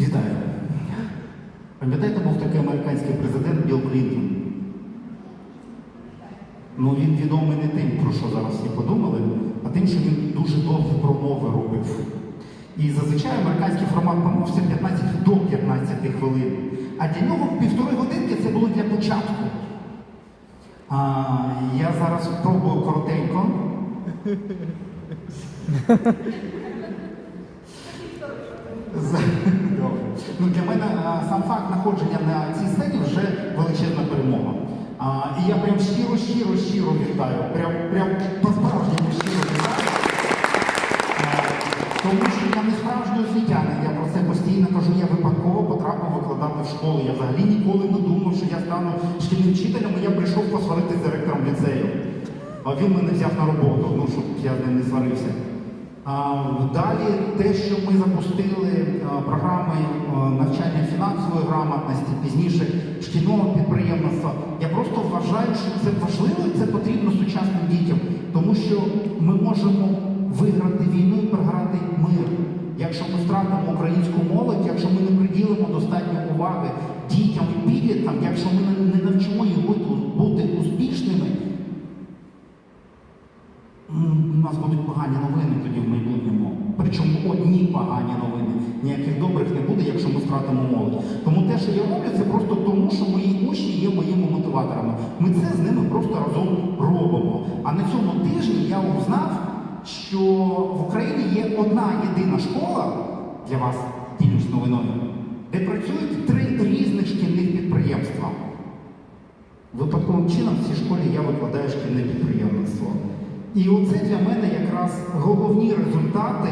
Вітаю. Пам'ятаєте, був такий американський президент Білл Клінтон? Ну він відомий не тим, про що зараз всі подумали, а тим, що він дуже довгі промови робив. І зазвичай американський формат промов це 15 до 15 хвилин. А для нього півтори годинки це було для початку. А, я зараз спробую коротенько. З- Ну, для мене а, сам факт знаходження на цій сцені вже величезна перемога. А, і я прям щиро, щиро, щиро вітаю. Прям, прям по-справжньому щиро вітаю. Тому що я не справжній освітянин, я про це постійно кажу, я випадково потрапив викладати в школу. Я взагалі ніколи не думав, що я стану шкільним вчителем, і я прийшов посваритися з директором ліцею. А він мене взяв на роботу, ну щоб я з ним не сварився. А, Далі те, що ми запустили а, програми а, навчання фінансової грамотності, пізніше шкільного підприємництва. Я просто вважаю, що це важливо і це потрібно сучасним дітям, тому що ми можемо виграти війну і програти мир. Якщо ми втратимо українську молодь, якщо ми не приділимо достатньо уваги дітям і підліткам, якщо ми не- навчимо їх бути успішними, У нас будуть погані новини тоді в майбутньому. Причому одні погані новини. Ніяких добрих не буде, якщо ми втратимо молодь. Тому те, що я роблю, це просто тому, що мої учні є моїми мотиваторами. Ми це з ними просто разом робимо. А на цьому тижні я узнав, що в Україні є одна єдина школа для вас, ділюсь новиною, де працюють три різних шкільних підприємства. Випадковим чином в цій школі я викладаю шкільне підприємництво. І оце для мене якраз головні результати